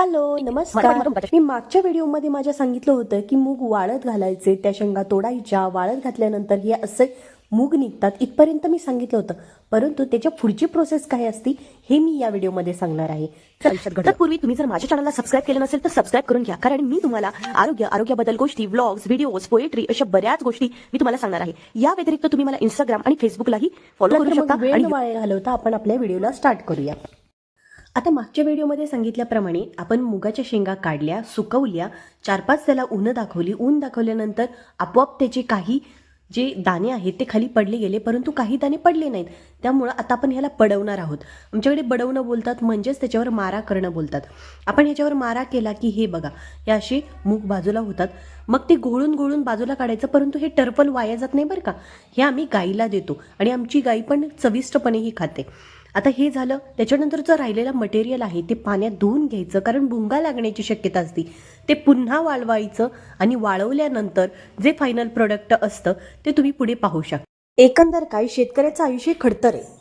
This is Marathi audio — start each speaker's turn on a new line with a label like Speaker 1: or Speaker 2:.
Speaker 1: हॅलो नमस्कार. मी मागच्या व्हिडिओमध्ये माझ्या सांगितलं होतं की मूग वाळत घालायचे त्या शेंगा तोडायच्या वाळत घातल्यानंतर हे असे मूग निघतात इथपर्यंत मी सांगितलं होतं. परंतु त्याच्या पुढची प्रोसेस काय असती हे मी या व्हिडिओमध्ये सांगणार आहे.
Speaker 2: तत्पूर्वी तुम्ही जर माझ्या चॅनलला सबस्क्राईब केलं नसेल तर सबस्क्राईब करून घ्या. कारण मी तुम्हाला आरोग्य आरोग्याबद्दल गोष्टी व्लॉग्स व्हिडिओज पोएट्री अशा बऱ्याच गोष्टी मी तुम्हाला सांगणार आहे. या व्यतिरिक्त तुम्ही मला इंस्टाग्राम आणि फेसबुकलाही फॉलो करू शकता आणि
Speaker 1: घालवता आपण आपल्या व्हिडिओला स्टार्ट करूया. आता मागच्या व्हिडिओमध्ये सांगितल्याप्रमाणे आपण मुगाच्या शेंगा काढल्या सुकवल्या चार पाच त्याला ऊन दाखवली. ऊन दाखवल्यानंतर आपोआप त्याचे काही जे दाणे आहेत ते खाली पडले गेले परंतु काही दाणे पडले नाहीत. त्यामुळं आता आपण ह्याला पडवणार आहोत. आमच्याकडे बडवणं बोलतात म्हणजेच त्याच्यावर मारा करणं बोलतात. आपण ह्याच्यावर मारा केला की हे बघा हे असे मूग बाजूला होतात. मग ते गोळून गोळून बाजूला काढायचं परंतु हे टर्पल वाया जात नाही बरं का? हे आम्ही गाईला देतो आणि आमची गाई पण चविष्टपणेही खाते. आता हे झालं त्याच्यानंतर जो राहिलेलं मटेरियल आहे ते पाण्यात धुवून घ्यायचं कारण भुंगा लागण्याची शक्यता असते. ते पुन्हा वाळवायचं आणि वाळवल्यानंतर जे फायनल प्रोडक्ट असतं ते तुम्ही पुढे पाहू शकता. एकंदर काय शेतकऱ्याचं आयुष्य खडतर आहे.